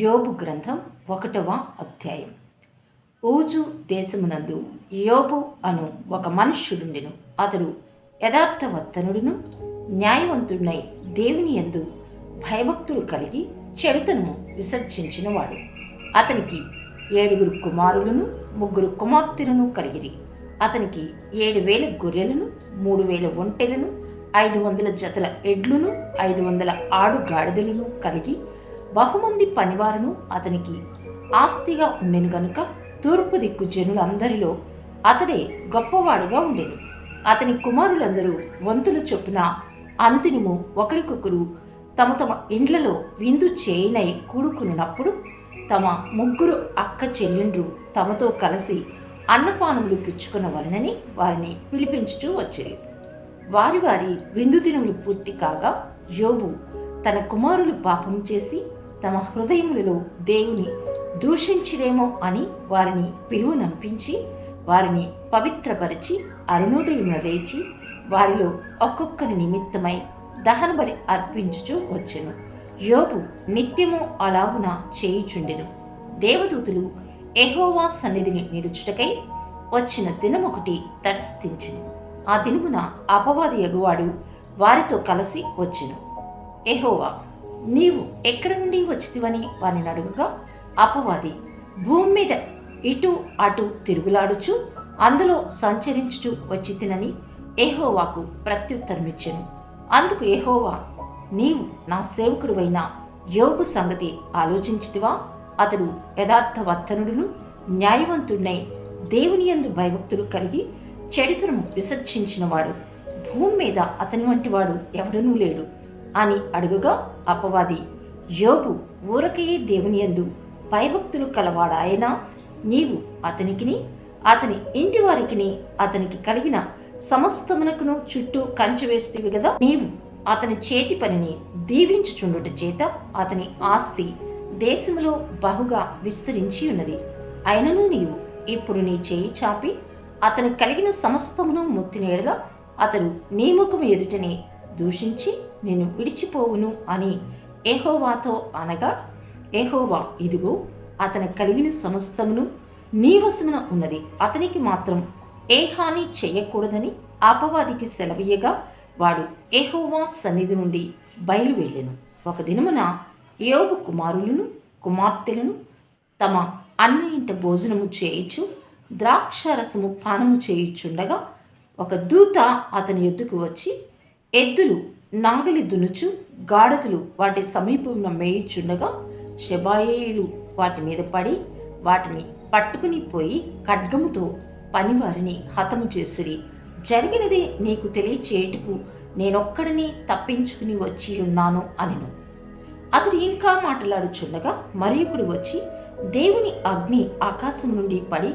యోబు గ్రంథం ఒకటవ అధ్యాయం. ఊజు దేశమునందు యోబు అను ఒక మనుష్యుడుండెను. అతడు యథార్థవర్తనుడును న్యాయవంతుడునై దేవుని యందు భయభక్తులు కలిగి చెడుతను విసర్జించినవాడు. అతనికి ఏడుగురు కుమారులను ముగ్గురు కుమార్తెలను కలిగిరి. అతనికి ఏడు వేల గొర్రెలను మూడు వేల ఒంటెలను ఐదు వందల జతల ఎడ్లును ఐదు వందల ఆడు గాడిదలను కలిగి బహుమంది పనివారును అతనికి ఆస్తిగా ఉండెను గనుక తూర్పు దిక్కు జనులందరిలో అతడే గొప్పవాడుగా ఉండెను. అతని కుమారులందరూ వంతుల చొప్పున అనుదినము ఒకరికొకరు తమ తమ ఇండ్లలో విందు చేయనై కూడుకున్నప్పుడు తమ ముగ్గురు అక్క చెల్లెండ్రు తమతో కలిసి అన్నపానములు పుచ్చుకున్న వలనని వారిని పిలిపించుచూ వచ్చిరి. వారి వారి విందు దినములు పూర్తి కాగా యోబు తన కుమారులు పాపం చేసి తమ హృదయములలో దేవుని దూషించిరేమో అని వారిని పిలువనంపించి వారిని పవిత్రపరిచి అరుణోదయమున లేచి వారిలో ఒక్కొక్కరి నిమిత్తమై దహనబలి అర్పించుచూ వచ్చెను. యోబు నిత్యము అలాగున చేయుచుండెను. దేవదూతులు ఎహోవా సన్నిధిని నిలుచుటకై వచ్చిన దినమొకటి తటస్థించెను. ఆ దినమున అపవాది ఎగువాడు వారితో కలిసి వచ్చెను. ఎహోవా నీవు ఎక్కడి నుండి వచ్చితివని వాని అడుగుగా అపవాది భూమి మీద ఇటు అటు తిరుగులాడుచు అందులో సంచరించుచు వచ్చి తినని ఏహోవాకు ప్రత్యుత్తరమిచ్చెను. అందుకు ఏహోవా నీవు నా సేవకుడువైన యోగు సంగతి ఆలోచించితివా? అతడు యథార్థవర్తనుడును న్యాయవంతుడినై దేవుని యందు భయభక్తులు కలిగి చరిత్రను విసర్జించినవాడు. భూమి మీద అతని వంటివాడు ఎవడనూ లేడు. అని అడుగుగా అపవాది యోబు ఊరకే దేవుని యందు భయభక్తులు కలవాడాయనా? నీవు అతనికిని అతని ఇంటి వారికిని అతనికి కలిగిన సమస్తమునకును చుట్టూ కంచె వేస్తేవి కదా నీవు అతని చేతి పనిని దీవించుచుండుట చేత అతని ఆస్తి దేశంలో బహుగా విస్తరించి ఉన్నది. అయినను నీవు ఇప్పుడు నీ చేయి చాపి అతను కలిగిన సమస్తమును మొత్తినేడల అతడు నీ ముఖము ఎదుటనే దూషించి నేను విడిచిపోవును అని ఏహోవాతో అనగా ఏహోవా ఇదిగో అతను కలిగిన సమస్తమును నీ వశమున ఉన్నది. అతనికి మాత్రం ఏ హాని చేయకూడదని అపవాదికి సెలవీయగా వాడు ఏహోవా సన్నిధి నుండి బయలు వెళ్ళెను ఒక దినమున యోగు కుమారులను కుమార్తెలను తమ అన్న ఇంట భోజనము చేయుచు ద్రాక్షరసము పానము చేయుచుండగా ఒక దూత అతని ఎద్దుకు వచ్చి ఎద్దులు నాగలి దునుచు గాడిదలు వాటి సమీపంలో మేయుచుండగా శబాయేయులు వాటి మీద పడి వాటిని పట్టుకుని పోయి ఖడ్గముతో పనివారిని హతము చేసిరి. జరిగినది నీకు తెలియచేయటకు నేనొక్కడిని తప్పించుకుని వచ్చి ఉన్నాను అనెను. అతడు ఇంకా మాట్లాడుచుండగా మరొకడు వచ్చి దేవుని అగ్ని ఆకాశం నుండి పడి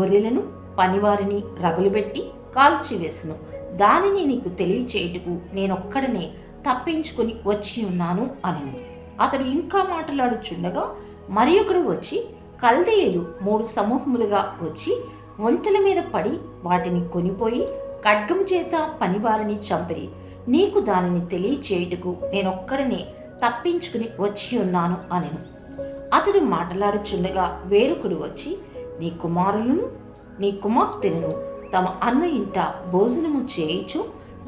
గొర్రెలను పనివారిని రగులుబెట్టి కాల్చివేసెను. దానిని నీకు తెలియచేయుటకు నేనొక్కడనే తప్పించుకొని వచ్చి ఉన్నాను అనెను. అతడు ఇంకా మాట్లాడుచుండగా మరి ఒకడు వచ్చి కల్దీయులు మూడు సమూహములుగా వచ్చి ఒంటల మీద పడి వాటిని కొనిపోయి ఖడ్గము చేత పనివారిని చంపిరి. నీకు దానిని తెలియచేయుటకు నేనొక్కడనే తప్పించుకుని వచ్చి ఉన్నాను అనెను. అతడు మాట్లాడుచుండగా వేరొకడు వచ్చి నీ కుమారులను నీ కుమార్తెలను తమ అన్న ఇంట భోజనము చేయుచు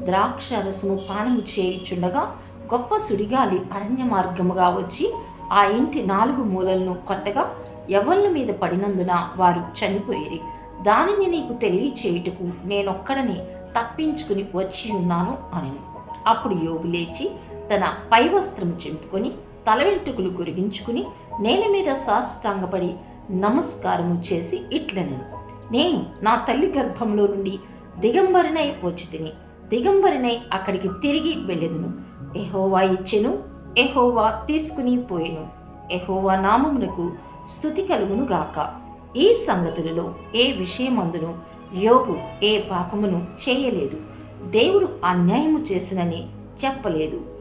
ద్రాక్షరసము పానము చేయుచుండగా గొప్ప సుడిగాలి అరణ్య మార్గముగా వచ్చి ఆ ఇంటి నాలుగు మూలలను కొట్టగా ఎవళ్ళ మీద పడినందున వారు చనిపోయేరి. దానిని నీకు తెలియచేయుటకు నేనొక్కడని తప్పించుకుని వచ్చి ఉన్నాను అని అప్పుడు యోబు లేచి తన పై వస్త్రము చింపుకొని తల వెంట్రుకలు గురిగించుకుని నేల మీద సాష్టాంగపడి నమస్కారము చేసి ఇట్లనెను. నేను నా తల్లి గర్భంలో నుండి దిగంబరినై వచ్చి తిని దిగంబరినై అక్కడికి తిరిగి వెళ్ళెదును. ఎహోవా ఇచ్చెను ఎహోవా తీసుకుని పోయెను. ఎహోవా నామమునకు స్థుతి కలుగును గాక. ఈ సంగతులలో ఏ విషయమందును యోగు ఏ పాపమును చేయలేదు. దేవుడు అన్యాయము చేసినని చెప్పలేదు.